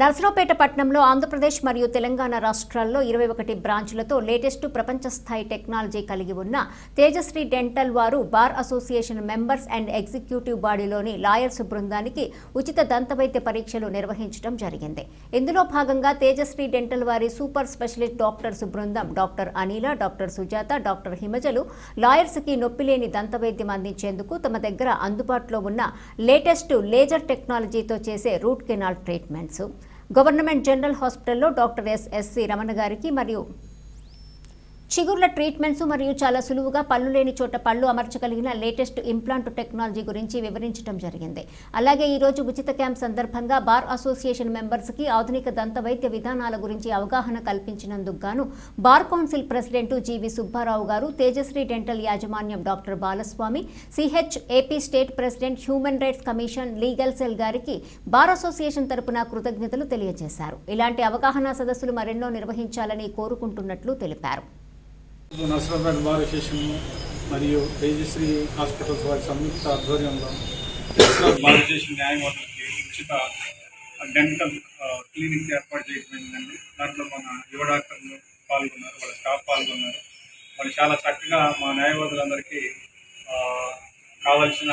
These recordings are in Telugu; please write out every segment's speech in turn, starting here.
నర్సరావుపేట పట్టణంలో ఆంధ్రప్రదేశ్ మరియు తెలంగాణ రాష్ట్రాల్లో ఇరవై ఒకటి బ్రాంచ్లతో లేటెస్ట్ ప్రపంచ స్థాయి టెక్నాలజీ కలిగి ఉన్న తేజశ్రీ డెంటల్ వారు bar association members and executive బాడీలోని lawyers బృందానికి ఉచిత దంతవైద్య పరీక్షలు నిర్వహించడం జరిగింది. ఇందులో భాగంగా తేజశ్రీ డెంటల్ వారి సూపర్ స్పెషలిస్ట్ డాక్టర్స్ బృందం doctor Anila doctor Sujatha doctor హిమజలు లాయర్స్కి నొప్పిలేని దంతవైద్యం అందించేందుకు తమ దగ్గర అందుబాటులో ఉన్న లేటెస్ట్ లేజర్ టెక్నాలజీతో చేసే root canal treatments. Government general హాస్పిటల్లో డాక్టర్ ఎస్ఎస్సి రమణ గారికి మరియు చిగుర్ల ట్రీట్మెంట్స్ మరియు చాలా సులువుగా పళ్ళు లేని చోట పళ్ళు అమర్చగలిగిన లేటెస్ట్ ఇంప్లాంట్ టెక్నాలజీ గురించి వివరించడం జరిగింది. అలాగే ఈరోజు ఉచిత క్యాంప్ సందర్భంగా బార్ అసోసియేషన్ మెంబర్స్కి ఆధునిక దంత వైద్య విధానాల గురించి అవగాహన కల్పించినందుకు గాను bar council president GV Subbarao garu Tejashree dental యాజమాన్యం doctor Balaswamy CH AP state president human rights commission legal cell గారికి బార్ అసోసియేషన్ తరపున కృతజ్ఞతలు తెలియజేశారు. ఇలాంటి అవగాహన సదస్సులు మరెన్నో నిర్వహించాలని కోరుకుంటున్నట్లు తెలిపారు. నసరాబాద్ బార్ అసోసియేషన్ మరియు తేజశ్రీ హాస్పిటల్స్ వారి సంయుక్త ఆధ్వర్యంలో బార్ అసోసియేషన్ న్యాయవాదులకి ఉచిత డెంటల్ క్లినిక్ ఏర్పాటు చేయబడిందండి. దాంట్లో మన యువ డాక్టర్లు పాల్గొన్నారు వాళ్ళ స్టాఫ్ పాల్గొన్నారు. వాళ్ళు చాలా చక్కగా మా న్యాయవాదులందరికీ కావలసిన కావాల్సిన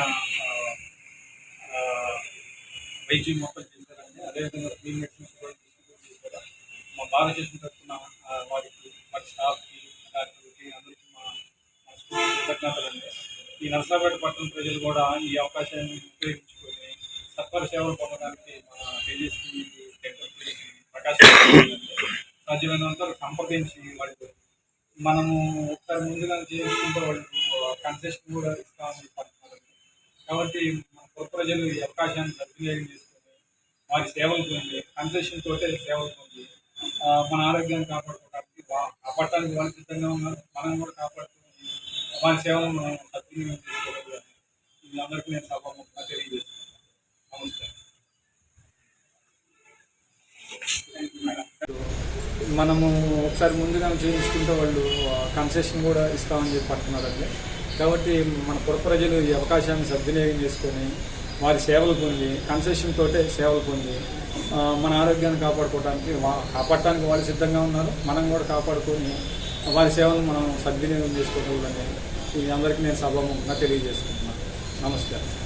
వైద్యం మొత్తం చేశారండి. అదేవిధంగా క్లీన్ మెడిసిన్స్ కూడా డిస్ట్రిబ్యూట్ చేశారు. మా భారతదేశం చేసిన ఈ నర్సాపేట పట్టణ ప్రజలు కూడా ఈ అవకాశాన్ని ఉపయోగించుకొని సత్వర సేవలు పొందడానికి మన తేజస్వి డెంటల్ ప్రకాశం సాధ్యమైనంత సంప్రదించి వాళ్ళకి మనము ఒకసారి ముందుగా చేసుకుంటే వాళ్ళు కన్సెషన్ కూడా ఇస్తామని పడుతున్నారు కాబట్టి మన కొత్త ప్రజలు ఈ అవకాశాన్ని సద్వినియోగం చేసుకొని వారి సేవలు పొంది కన్సెషన్ తోటే సేవలు పొంది మన ఆరోగ్యాన్ని కాపాడుకోవడానికి కాపాడటానికి వాళ్ళు సిద్ధంగా ఉన్నారు. మనం కూడా కాపాడుకుని వారి సేవలను నేను సభాముఖంగా తెలియజేస్తున్నాను మనము ఒకసారి ముందుగా చేయించుకుంటే వాళ్ళు కన్సెషన్ కూడా ఇస్తామని చెప్పి పట్టున్నారండి కాబట్టి మన పుర ప్రజలు ఈ అవకాశాన్ని సద్వినియోగం చేసుకొని వారి సేవలు పొంది కన్సెషన్ తోటే సేవలు పొంది మన ఆరోగ్యాన్ని కాపాడుకోవడానికి కాపాడటానికి వాళ్ళు సిద్ధంగా ఉన్నారు. మనం కూడా కాపాడుకొని వారి సేవలను మనం సద్వినియోగం చేసుకోగలని ఈ అందరికీ నేను సభాముఖంగా తెలియజేసుకుంటున్నాను. నమస్కారం.